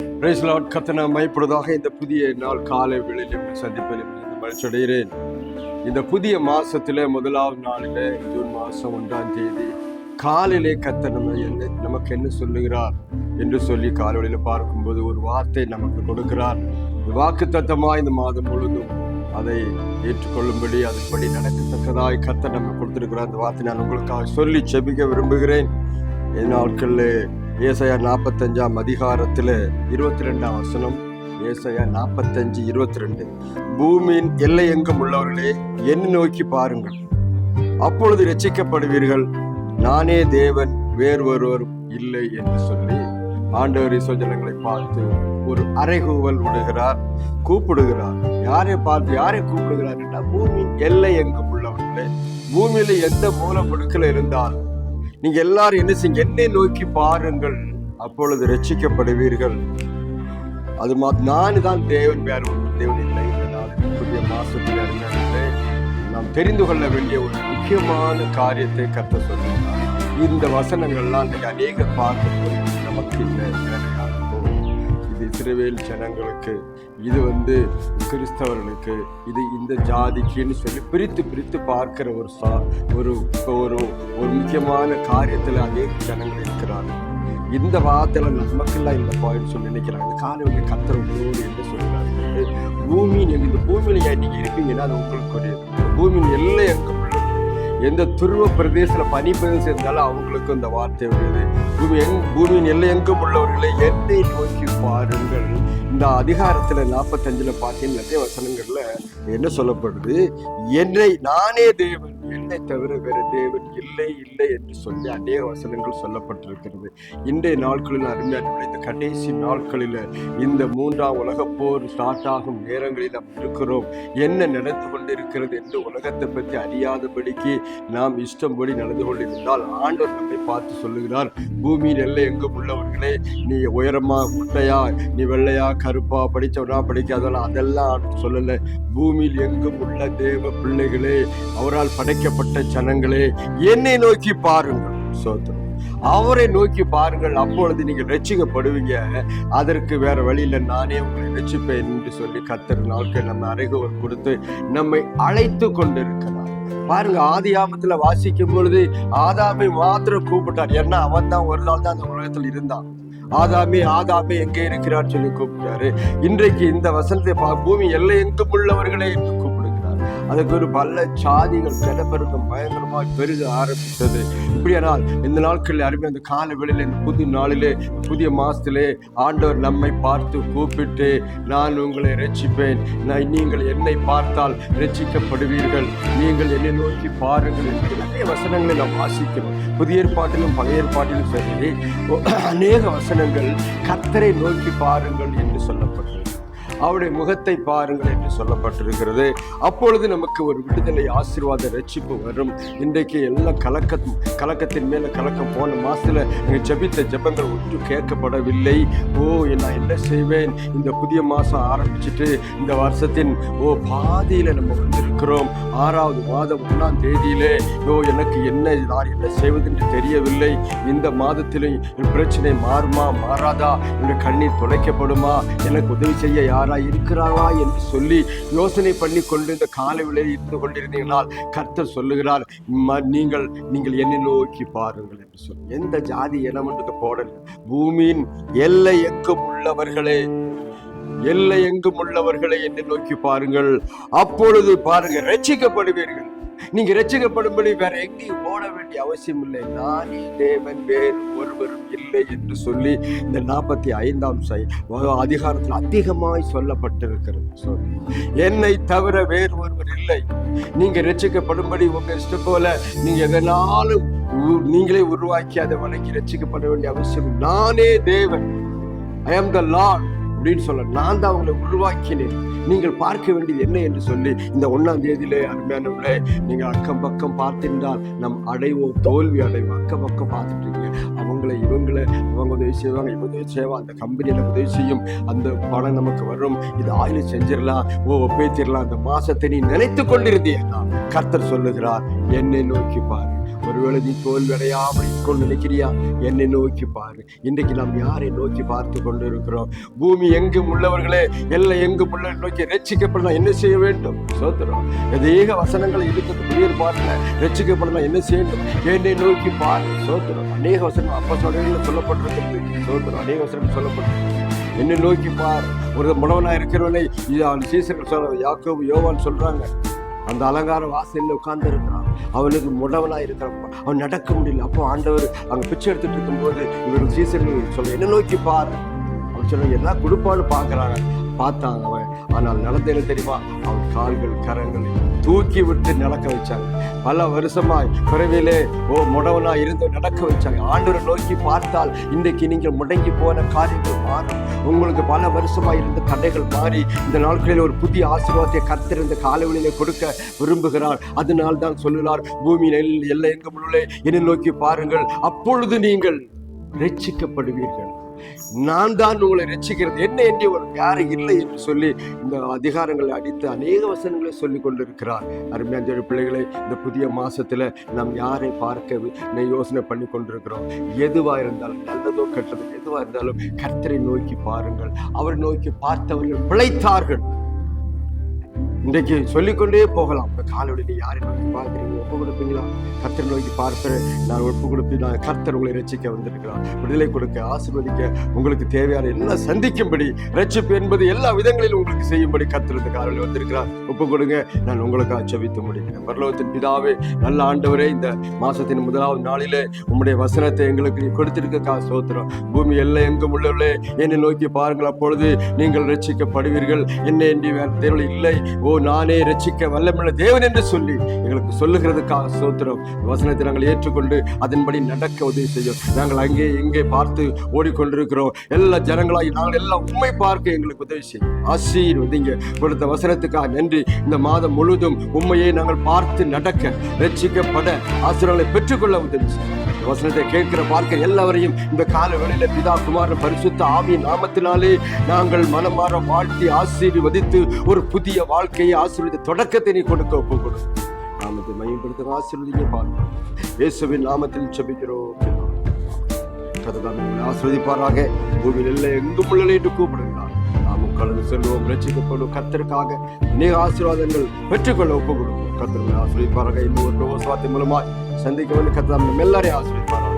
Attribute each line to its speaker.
Speaker 1: பிரேஸ்லாட் Lord கத்தனை மைப்படுவதாக இந்த புதிய நாள் காலை வேளையில் உங்களை சந்திப்பதில் மகிழ்ச்சியடைகிறேன். அடைகிறேன் இந்த புதிய மாசத்துல முதலாவது நாளில் ஜூன் மாசம் ஒன்றாம் தேதி காலையிலே கத்த நம்ம என்ன நமக்கு என்ன சொல்லுகிறார் என்று சொல்லி காலையில் பார்க்கும்போது ஒரு வார்த்தை நமக்கு கொடுக்கிறார். வாக்கு தத்தமாக இந்த மாதம் முழுதும் அதை ஏற்றுக்கொள்ளும்படி அதுபடி நடக்கத்தக்கதாய் கத்த நம்ம கொடுத்திருக்கிறார். அந்த வார்த்தை நான் உங்களுக்காக சொல்லி செபிக்க விரும்புகிறேன். இந்த நாட்களில் ஏசையா நாற்பத்தஞ்சாம் அதிகாரத்தில் இருபத்தி ரெண்டாம் வசனம். ஏசையா நாற்பத்தஞ்சு இருபத்தி ரெண்டு பூமியின் எல்லை எங்கும் உள்ளவர்களே என்னை நோக்கி பாருங்கள். அப்பொழுது ரட்சிக்கப்படுவீர்கள் நானே தேவன் வேறு ஒருவர் இல்லை என்று சொல்லி ஆண்டவர் சொஜனங்களை பார்த்து ஒரு அறைகூவல் விடுகிறார் கூப்பிடுகிறார். யாரை பார்த்து யாரை கூப்பிடுகிறார் என்றால் பூமியின் எல்லை எங்கும் உள்ளவர்களே பூமியில எந்த மூலமுடுக்கில் இருந்தாலும் நீங்க எல்லாரும் என்ன செய்யுங்க என்னை நோக்கி பாருங்கள் அப்பொழுது ரட்சிக்கப்படுவீர்கள் அது நான் தான் தேவன் வேற ஒரு தேவன் இல்லை புதிய மாசத்தில் நாம் தெரிந்து கொள்ள வேண்டிய ஒரு முக்கியமான காரியத்தை கத்த சொல்லுங்கள் இந்த வசனங்கள்லாம் இன்னைக்கு அநேக பார்க்கும்போது நமக்கு இல்லை வேலையாக இது இஸ்ரேவேல் ஜனங்களுக்கு இது வந்து கிறிஸ்தவர்களுக்கு இது இந்த ஜாதிக்குன்னு சொல்லி பிரித்து பிரித்து பார்க்கிற ஒரு சா ஒரு ஒரு ஒரு முக்கியமான காரியத்தில் அநேக ஜனங்கள் இருக்கிறார்கள் இந்த வார்த்தையில நமக்கெல்லாம் இந்த பாயிண்ட் சொல்லி நினைக்கிறாங்க. காலையில் கத்திர என்று சொல்கிறாங்க பூமியின் இந்த பூமியில ஏன் இருப்பீங்கன்னா அது உங்களுக்கு பூமியின் எல்லை எங்க எந்த துருவ பிரதேசத்தில் பனி பிரதேசம் இருந்தாலும் அவங்களுக்கும் இந்த வார்த்தை வருது பூமி எங் பூமியின் எல்லை எங்கும் உள்ளவர்களை என்னை நோக்கி பாருங்கள். இந்த அதிகாரத்தில் நாற்பத்தஞ்சில் பார்த்தீங்கன்னா நிறைய வசனங்களில் என்ன சொல்லப்படுது? என்னை நானே தேவன் என்னை தவிர வேறு தேவன் இல்லை இல்லை என்று சொல்லி அநேக வசனங்கள் சொல்லப்பட்டிருக்கிறது. இன்றைய நாட்களில் அருமையான இந்த கடைசி நாட்களில் இந்த மூன்றாம் உலக போர் ஸ்டார்ட் ஆகும் நேரங்களில் நாம் இருக்கிறோம். என்ன நடந்து கொண்டிருக்கிறது என்று உலகத்தை பற்றி அறியாதபடிக்கு நாம் இஷ்டம்படி நடந்து கொண்டிருந்தால் ஆண்டவர் நம்மை பார்த்து சொல்லுகிறார் பூமியில் எல்லை எங்கும் உள்ளவர்களே நீ உயரமா முட்டையா நீ வெள்ளையா கருப்பா படித்தவனா படிக்காதவனா? அதெல்லாம் சொல்லலை. பூமியில் எங்கும் உள்ள தேவ பிள்ளைகளே அவரால் படைக்க அழைக்கப்பட்ட ஜனங்களே என்னை நோக்கி பாருங்கள் சோத்திரம். அவரை நோக்கி பாருங்கள் அப்பொழுது நீங்கள் ரட்சிக்கப்படுவீங்க அதற்கு வேற வழியில நானே உங்களை ரட்சிப்பேன் என்று சொல்லி கத்தர் நாட்கள் நம்ம அறைகோவர் கொடுத்து நம்மை அழைத்து கொண்டிருக்கிறார். பாருங்க ஆதி ஆமத்துல வாசிக்கும் பொழுது ஆதாமை மாத்திரம் கூப்பிட்டார். ஏன்னா அவன் தான் ஒரு நாள் தான் அந்த உலகத்தில் இருந்தான். ஆதாமே ஆதாமே எங்கே இருக்கிறார் சொல்லி கூப்பிட்டாரு. இன்றைக்கு இந்த வசனத்தை பா பூமி எல்லை எங்கும் உள்ளவர்களே என்று கூப்பிட்டு அதுக்கு ஒரு பல சாதிகள் ஜனப்பெருக்கம் பயங்கரமாக பெருக ஆரம்பித்தது. இப்படியானால் இந்த நாட்களில் அருமை அந்த கால வேளையில் இந்த புது நாளிலே புதிய மாசத்திலே ஆண்டவர் நம்மை பார்த்து கூப்பிட்டு நான் உங்களை ரட்சிப்பேன். நான் நீங்கள் என்னை பார்த்தால் ரட்சிக்கப்படுவீர்கள். நீங்கள் என்னை நோக்கி பாருங்கள் என்று நிறைய வசனங்களை நாம் வாசிக்கிறோம். புதிய ஏற்பாட்டிலும் பழைய ஏற்பாட்டிலும் சரி அநேக வசனங்கள் கத்தரை நோக்கி பாருங்கள் என்று அவருடைய முகத்தை பாருங்கள் என்று சொல்லப்பட்டிருக்கிறது. அப்பொழுது நமக்கு ஒரு விடுதலை ஆசீர்வாத ரட்சிப்பு வரும். இன்றைக்கு எல்லாம் கலக்க கலக்கத்தின் மேல கலக்கம் போன மாசத்துல எங்க ஜெபித்த ஜபங்கள் ஒன்றும் கேட்கப்படவில்லை. ஓ நான் என்ன செய்வேன்? இந்த புதிய மாசம் ஆரம்பிச்சிட்டு இந்த வருஷத்தின் ஓ பாதியில நம்ம வந்திருக்கிறோம். ஆறாவது மாதம் ஒன்றாம் தேதியிலே ஓ எனக்கு என்ன நான் என்ன செய்வதென்று தெரியவில்லை. இந்த மாதத்திலும் என் பிரச்சனை மாறுமா மாறாதா? என்னுடைய கண்ணீர் துடைக்கப்படுமா? எனக்கு உதவி செய்ய யார் இருக்கிறாரா என்று சொல்லி யோசனை பண்ணி கொண்டு இந்த காலவிலே இருந்து கொண்டிருந்தீங்கனால் கர்த்தர் சொல்லுகிறார் நீங்கள் நீங்கள் என்னை நோக்கி பாருங்கள் என்று சொல்லி எந்த ஜாதி இனம் என்று போடல. பூமியின் எல்லை எங்கும் உள்ளவர்களே எல்லை எங்கும் உள்ளவர்களை என்னை நோக்கி பாருங்கள். அப்பொழுது பாருங்க ரட்சிக்கப்படுவீர்கள் நீங்க ரட்சிக்கப்படும்படி வேற எங்கேயும் ஓட வேண்டிய அவசியம் இல்லை. நானே தேவன் வேறு ஒருவரும் இல்லை என்று சொல்லி இந்த நாற்பத்தி ஐந்தாம் சை அதிகாரத்தில் அதிகமாய் சொல்லப்பட்டிருக்கிறது. சொல்லி என்னை தவிர வேறு ஒருவர் இல்லை. நீங்க ரட்சிக்கப்படும்படி உங்க இஷ்டம் போல நீங்க எதனாலும் நீங்களே உருவாக்கி அதை வணங்கி ரட்சிக்கப்பட வேண்டிய அவசியம் நானே தேவன். ஐ ஆம் த லார்ட் அப்படின்னு சொல்ல நான் தான் அவங்களை உருவாக்கினேன். நீங்கள் பார்க்க வேண்டியது என்ன என்று சொல்லி இந்த ஒன்றாம் தேதியிலே அருமையானவர்களே நீங்கள் அக்கம் பக்கம் பார்த்திருந்தால் நம் அடைவோம் தோல்வி அடைவோம் அக்கம் பக்கம் பார்த்துட்டு அவங்களை அவங்கள இவங்கள உதவி செய்வாங்க இவங்க உதவி செய்வா அந்த கம்பெனியில் உதவி செய்யும் அந்த பணம் நமக்கு வரும் இது ஆயில் செஞ்சிடலாம் ஓ ஒப்பேத்திடலாம் அந்த மாசத்தை நீ நினைத்து கொண்டிருந்தீங்கன்னா கர்த்தர் சொல்லுகிறார் என்னை நோக்கி பாரு ஒருவேளை நீ தோல்வடையாமல் கொண்டு நினைக்கிறியா? என்னை நோக்கி பாரு. இன்றைக்கு நாம் யாரை நோக்கி பார்த்து கொண்டு இருக்கிறோம் பூமி எங்கும் உள்ளவர்களே எல்லாம் எங்கும் உள்ள நோக்கி ரட்சிக்கப்படலாம். என்ன செய்ய வேண்டும்? சோத்திரம். ஏக வசனங்களை இருக்கிறது உயிர் பார்க்கல ரட்சிக்கப்படலாம். என்ன செய்யணும் என்னை நோக்கி பாரு. சோத்திரம். அநேக வசனம் அப்போ சொல்ல சொல்லப்பட்டிருக்கிறது. சோத்திரம். அநேக வசனம் சொல்லப்பட்டிருக்கிறது. என்னை நோக்கி பார். ஒரு முடவனா இருக்கிறவனை சீசர்கள் சொல்ற யாக்கோபு யோவான் சொல்றாங்க. அந்த அலங்கார வாசலில் உட்கார்ந்து இருக்கிறான் அவனுக்கு முடவனா இருக்கிறான். அவன் நடக்க முடியல. அப்போ ஆண்டவர் அங்க பிச்சை எடுத்துட்டு இருக்கும்போது இவர்கள் சீசர்கள் சொல்ல என்ன நோக்கி பார். அவன் சொல்ல எல்லாம் கொடுப்பான்னு பார்க்குறாங்க. பார்த்தான் அவன். ஆனால் நடந்த என்ன தெரியுமா? அவன் கால்கள் கரங்கள். தூக்கி விட்டு நடக்க வச்சாங்க. பல வருஷமாய் பிறவிலே ஓ முடவனா இருந்து நடக்க வச்சாங்க. ஆண்டவரை நோக்கி பார்த்தால் இன்றைக்கு நீங்கள் முடங்கி போன காரியங்கள் மாறும். உங்களுக்கு பல வருஷமாய் இருந்த தடைகள் மாறி இந்த நாட்களில் ஒரு புதிய ஆசீர்வாதத்தை கர்த்தர் காலவெளியிலே கொடுக்க விரும்புகிறார். அதனால் தான் சொல்லுகிறார் பூமியில் எல்லை எங்கும் உள்ளே என்னை நோக்கி பாருங்கள். அப்பொழுது நீங்கள் ரட்சிக்கப்படுவீர்கள். நான் தான் உங்களை ரசிக்கிறது என்ன என்று ஒரு யாரும் இல்லை என்று சொல்லி இந்த அதிகாரங்களை அடித்து அநேக வசனங்களை சொல்லி கொண்டிருக்கிறார். அருமையான பிள்ளைகளை இந்த புதிய மாசத்துல நாம் யாரை பார்க்க யோசனை பண்ணி கொண்டிருக்கிறோம். எதுவா இருந்தாலும் நல்லதோ கெட்டதோ எதுவா இருந்தாலும் கர்த்தரை நோக்கி பாருங்கள். அவரை நோக்கி பார்த்தவர்கள் பிழைத்தார்கள். இன்றைக்கு சொல்லிக்கொண்டே போகலாம். இந்த காலவெளியில் யாரை நோக்கி பார்க்குறீங்க ஒப்பு கொடுப்பீங்களா? கர்த்தர் நோக்கி பார்ப்பேன். நான் ஒப்பு கொடுப்பேன் நான் கர்த்தர் உங்களை ரசிக்க வந்திருக்கிறார் விடுதலை கொடுக்க ஆசிர்வதிக்க உங்களுக்கு தேவையான எல்லாம் சந்திக்கும்படி ரட்சிப்பு என்பது எல்லா விதங்களிலும் உங்களுக்கு செய்யும்படி கர்த்தர் இந்த காலையில் வந்திருக்கிறார். ஒப்பு கொடுங்க. நான் உங்களுக்கு அச்சபித்து முடிக்கிறேன். பரலோகத்தின் பிதாவே நல்ல ஆண்டவரே இந்த மாசத்தின் முதலாவது நாளிலே உம்முடைய வசனத்தை எங்களுக்கு கொடுத்திருக்க கொடுத்திருக்க சோத்திரம் பூமி எல்லாம் எங்கும் உள்ளவர்களே என்னை நோக்கி பாருங்கள். அப்பொழுது நீங்கள் ரட்சிக்கப்படுவீர்கள். என்ன என்று வேறு தேர்வு இல்லை. ஓ நானே ரசிக்க வல்லமுள்ள தேவன் என்று சொல்லி எங்களுக்கு சொல்லுகிறதுக்காக சோத்திரம் வசனத்தை நாங்கள் ஏற்றுக்கொண்டு அதன்படி நடக்க உதவி செய்யும். நாங்கள் அங்கே இங்கே பார்த்து ஓடிக்கொண்டிருக்கிறோம். எல்லா ஜனங்களாகி நாங்கள் எல்லாம் உண்மை பார்க்க எங்களுக்கு உதவி செய்யும். ஆசீர்வதிங்க. கொடுத்த வசனத்துக்காக நன்றி. இந்த மாதம் முழுவதும் உண்மையை நாங்கள் பார்த்து நடக்க ரட்சிக்கப்பட ஆசீர்வாதங்களை பெற்றுக்கொள்ள உதவி செய்யும். வசனத்தை கேட்கிற பார்க்க எல்லாவரையும் இந்த கால வேளையில பிதா குமார பரிசுத்த ஆவியின் நாமத்தினாலே நாங்கள் மனமாற வாழ்த்தி ஆசீர்வதித்து ஒரு புதிய வாழ்க்கையை ஆசீர்வதி தொடக்கத்தை நீ கொடுக்க ஒப்பு கொடு. நாமத்தை மையப்படுத்த ஆசீர்வதிக்க பார்க்கிறோம் இயேசுவின் நாமத்தில் செபிக்கிறோம் கததான் பூமியில் இல்லை எங்கும் உள்ள என்று கூப்பிடுகிறார். நாமும் கலந்து செல்வோம். ரசிக்கப்படும் கத்திற்காக அநேக ஆசீர்வாதங்கள் பெற்றுக்கொள்ள ஒப்பு கொடுக்கும் கத்திரமே ஆசிரியப்பாராக இன்னும் ஒரு வார்த்தை மூலமாய் சந்திக்க வேண்டும் கத்திரம் எல்லாரையும் ஆசிரியப்பாராக